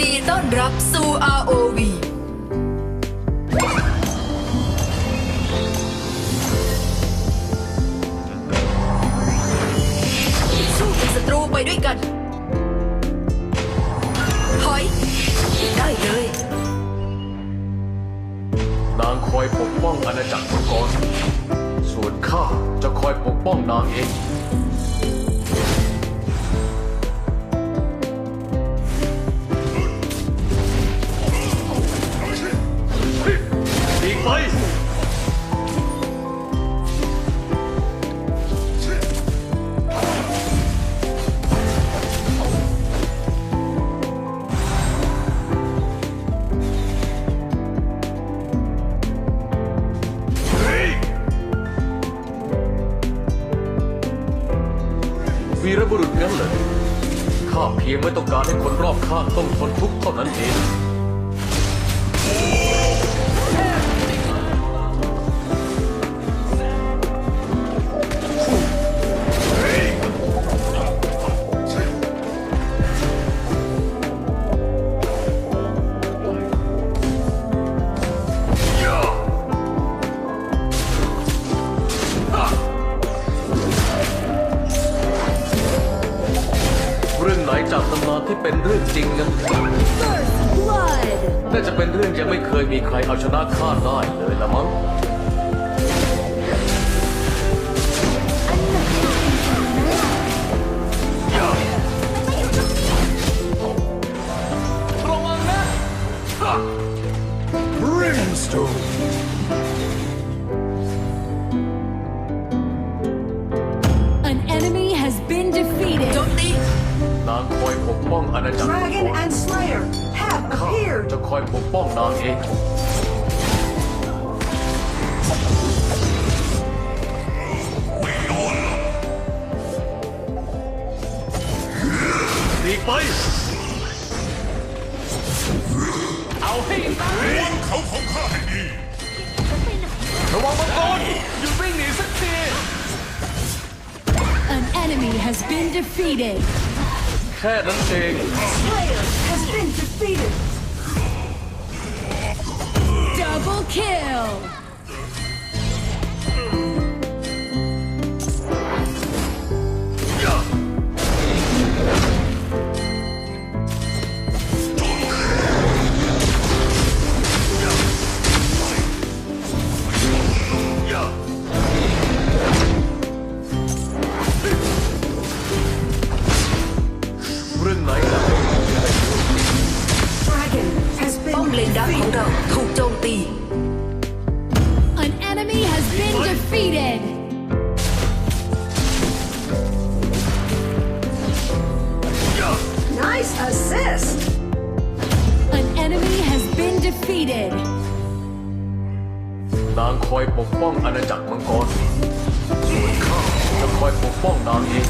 ต้อนรับสู่ ROV สู้กับศัตรูไปด้วยกันถอยได้เลย นางคอยปกป้องอาณาจักรมังกรส่วนข้าจะคอยปกป้องนางเอง ข้าเพียงไม่ต้องการให้คนรอบข้างต้องทนทุกข์เท่านั้นเอง จากตำนานที่เป็นเรื่องจริงนั้น First blood. น่าจะเป็นเรื่องยังไม่เคยมีใครเอาชนะข้าได้เลยละมั้งระวังนะ Brimstone! An enemy has been defeated. โจมตี นางคอยปกป้องอาณาจักร Dragon and Slayer have ข้า appeared. จะคอยปกป้องนางเองหนีไป เอาให้ตาย เขาของข้าให้ดี ระวังมังกรหยุดวิ่งหนีสักที An enemy has been defeated. แค่นั้นเอง Slayer has been defeated. Double kill. Defeated. นางคอยปกป้องอาณาจักรมังกร ส่วนข้าจะคอยปกป้องนางเอง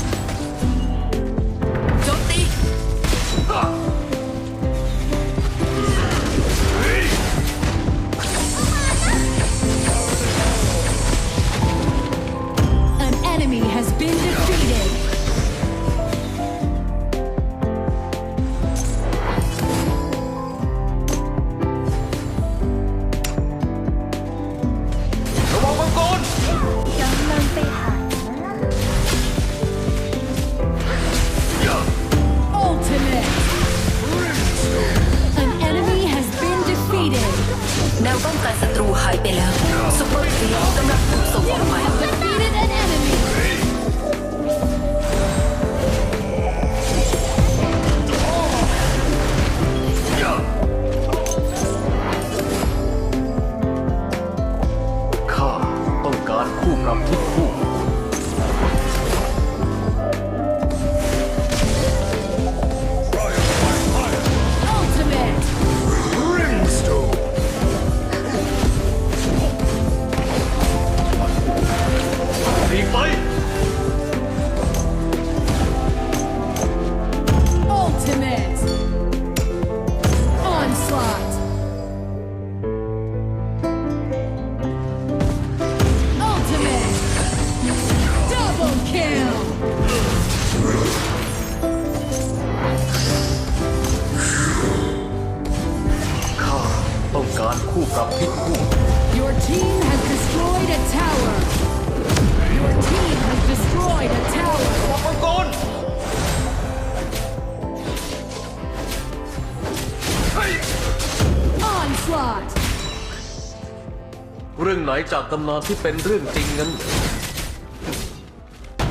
เรื่องไหนจากตำนานที่เป็นเรื่องจริงนั้นเหรอ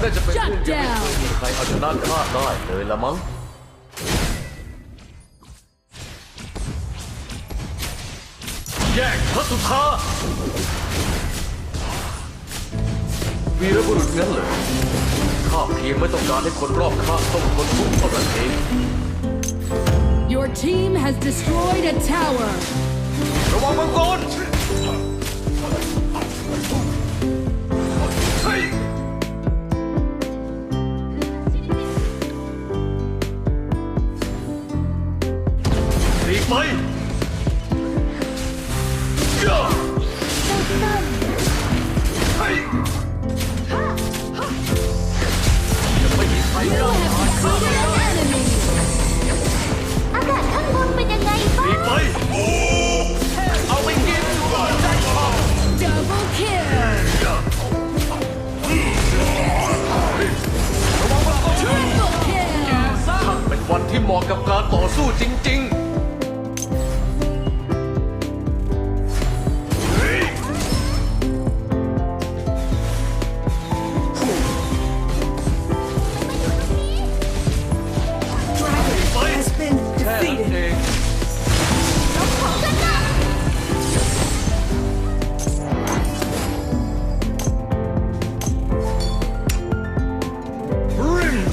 น่าจะเป็นเรื่องที่ไม่เคยมีใครเอาชนะข้าได้เลยละมั้งแยกพระสุธาวีรบุรุษงั้นเหรอข้าเพียงไม่ต้องการให้คนรอบข้างต้องทนทุกข์เท่านั้นเอง Your team has destroyed a tower. ระวังมังกร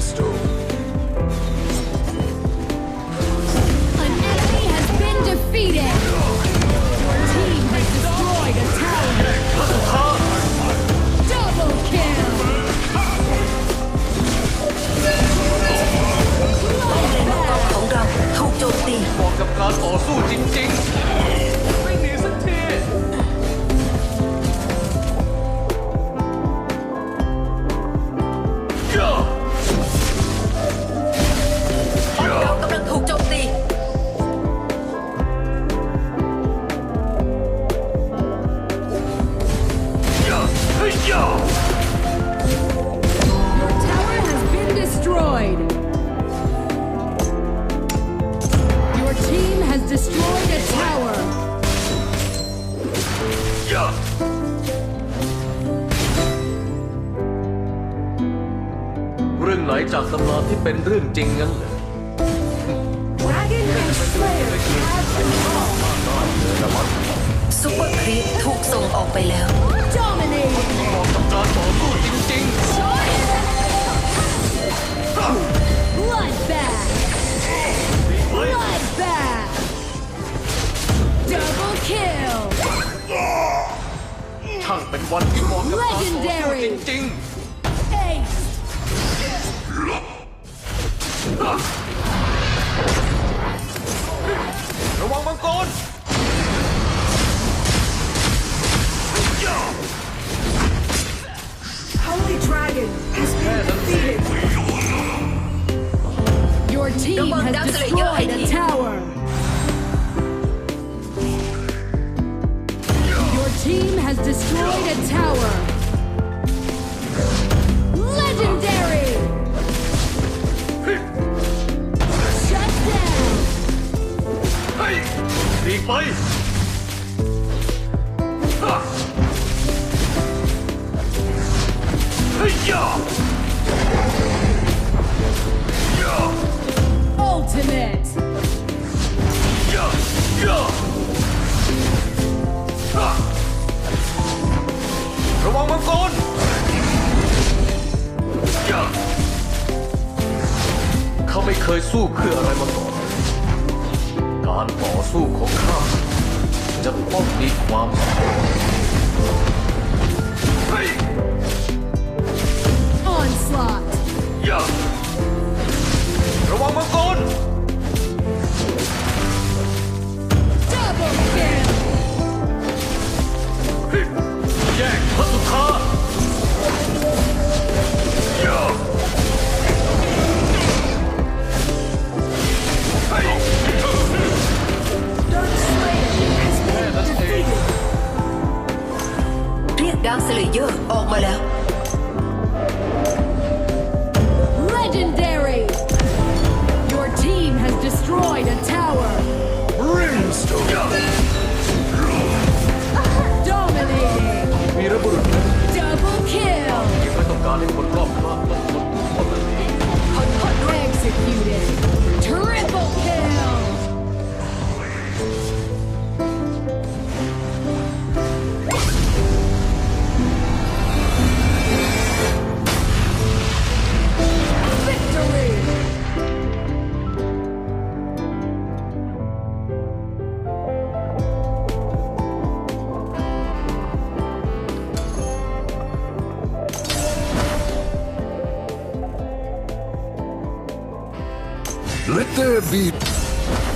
stone. เป็นเรื่องจริงงั้นเหรอ Dragon and Slayer have been fallen. ซุปเปอร์ครีปถูกส่งออกไปแล้ว Dominating. เหมาะกับการต่อสู้จริง Bloodbath. ๆ Bloodbath. Double kill. ช่างเป็นวันที่เหมาะกับการต่อสู้ Legendary จริง Ace. destroyed a tower! Legendary! Shut down! Hey! Leave by! Ultimate! Yeah! Yeah! Ah! มังกรย่าเขาไม่เคยสู้เพื่ออะไรมาก่อน การต่อสู้ของข้าจะต้องมีความหมายเฮ้ย Onslaught. อย่าระวังมังกร แยกพระสุธาอย่าเฮ้ย Dark Slayer has been defeated. ดาวสเลเยอร์ออกมาแล้ว Legendary! Your team has destroyed a tower. Brimstone. การให้คนรอบข้างต้องทนทุกข์ทรมาน ขอโทษด้วย Executed! Triple kill! beat.